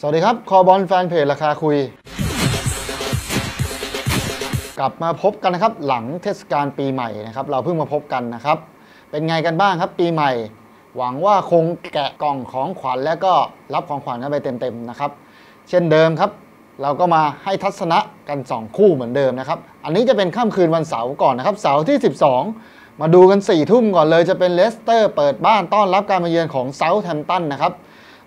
สวัสดีครับ คอบอลแฟนเพจราคาคุย กลับมาพบกันนะครับ หลังเทศกาลปีใหม่นะครับ เราเพิ่งมาพบกันนะครับ เป็นไงกันบ้างครับ ปีใหม่ หวังว่าคงแกะกล่องของขวัญแล้วก็รับของขวัญกันไปเต็มๆนะครับ เช่นเดิมครับ เราก็มาให้ทัศนะกัน 2 คู่เหมือนเดิมนะครับ อันนี้จะเป็นค่ำคืนวันเสาร์ก่อนนะครับ เสาร์ที่ 12 มาดูกัน4ี่ทุ่มก่อนเลยจะเป็นเลสเตอร์ เปิดบ้านต้อนรับการมาเยือนของเซาท์แฮมป์ตันนะครับ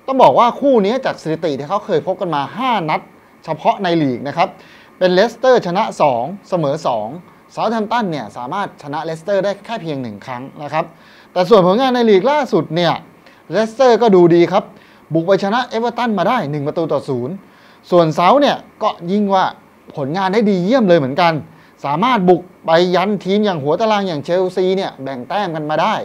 ต้องบอกว่าคู่นี้จากสถิติที่เขาเคยพบกันมา 5 นัด เฉพาะในลีกนะครับ เป็นเลสเตอร์ชนะ 2 เสมอ 2 เซาท์แฮมป์ตันเนี่ยสามารถชนะเลสเตอร์ได้แค่เพียง 1 ครั้งนะครับ แต่ส่วนผลงานในลีกล่าสุดเนี่ยเลสเตอร์ก็ดูดีครับ บุกไปชนะเอเวอร์ตันมาได้ 1 ประตูต่อศูนย์ส่วนเซาท์เนี่ยก็ยิ่งว่าผลงานได้ดีเยี่ยมเลยเหมือนกัน สามารถบุกไปยันทีมอย่างหัวตารางอย่างเชลซีเนี่ยแบ่งแต้มกันมาได้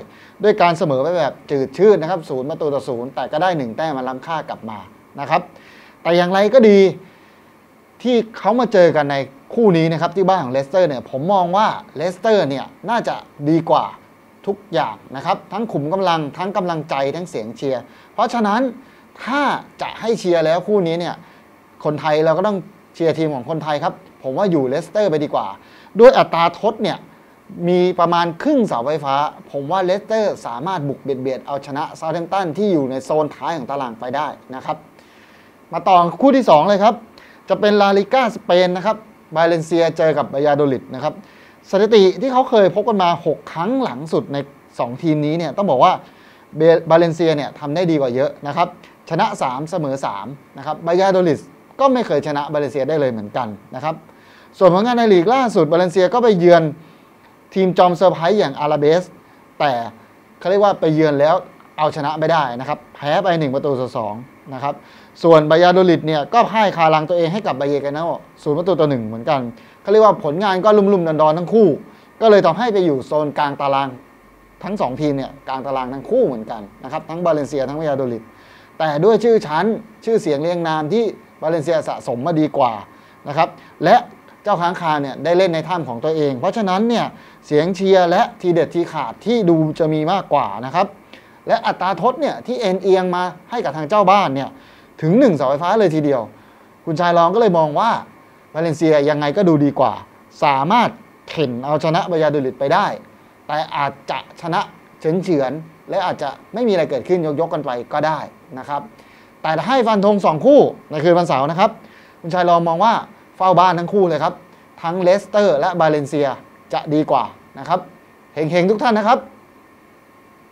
ด้วยการเสมอไปแบบจืดชืดนะครับศูนย์ประตูต่อศูนย์แต่ก็ได้หนึ่งแต้มมาล้ำค่ากลับมานะครับ แต่อย่างไรก็ดีที่เขามาเจอกันในคู่นี้นะครับที่บ้านของเลสเตอร์เนี่ยผมมองว่าเลสเตอร์เนี่ยน่าจะดีกว่าทุกอย่างนะครับทั้งขุมกำลังทั้งกำลังใจทั้งเสียงเชียร์เพราะฉะนั้นถ้าจะให้เชียร์แล้วคู่นี้เนี่ยคนไทยเราก็ต้อง เชียร์ทีมของคนไทยครับ ผมว่าอยู่เลสเตอร์ไปดีกว่า ด้วยอัตราทดเนี่ยมีประมาณครึ่งเสาไฟฟ้า ผมว่าเลสเตอร์สามารถบุกเบียดเบียดเอาชนะซาท์แฮมตันที่อยู่ในโซนท้ายของตารางไปได้นะครับ มาต่อคู่ที่ 2 เลยครับ จะเป็นลาลิก้าสเปนนะครับบาเลนเซียเจอกับบายาโดลิดนะครับสถิติที่เขาเคยพบกันมา 6 ครั้งหลังสุดใน 2 ทีมนี้เนี่ยต้องบอกว่าบาเลนเซียเนี่ยทำได้ดีกว่าเยอะนะครับชนะ 3 เสมอ3นะครับบายาโดลิด ก็ไม่เคยชนะบาเลนเซียได้เลยเหมือนกันนะครับ ส่วนผลงานในลีกล่าสุดบาเลนเซียก็ไปเยือนทีมจอมเซอร์ไพรส์อย่างอาราเบส แต่เขาเรียกว่าไปเยือนแล้วเอาชนะไม่ได้นะครับ แพ้ไป 1 ประตูต่อสองนะครับ ส่วนบายาโดลิดเนี่ยก็พ่ายคารังตัวเองให้กับบาเยกาโนศูนย์ประตูต่อหนึ่งเหมือนกันเขาเรียกว่าผลงานก็ลุ่มๆดอนๆทั้งคู่ ก็เลยทำให้ไปอยู่โซนกลางตารางทั้ง 2 ทีมเนี่ยกลางตารางทั้งคู่เหมือนกันนะครับทั้งบาเลนเซียทั้งบายาโดลิดแต่ด้วยชื่อชั้นชื่อเสียงเรียงนามที่ บาเลนเซียสะสมมาดีกว่านะครับและเจ้าค้างคาเนี่ยได้เล่นในถ้ำของตัวเอง เพราะฉะนั้นเนี่ยเสียงเชียร์และทีเด็ดทีขาดที่ดูจะมีมากกว่านะครับและอัตราทดเนี่ยที่เอ็นเอียงมาให้กับทางเจ้าบ้านเนี่ยถึง1เสาไฟฟ้าเลยทีเดียว คุณชายรองก็เลยมองว่าบาเลนเซียยังไงก็ดูดีกว่า สามารถเข็นเอาชนะบายาดูลิดไปได้ แต่อาจจะชนะเฉือนเฉือน และอาจจะไม่มีอะไรเกิดขึ้นยกยกกันไปก็ได้นะครับ แต่ให้ฟันธงสองคู่ในคืนวันเสาร์นะครับ คุณชายรองมองว่าเฝ้าบ้านทั้งคู่เลยครับ ทั้งเลสเตอร์และบาเลนเซียจะดีกว่านะครับเฮงๆทุกท่านนะครับ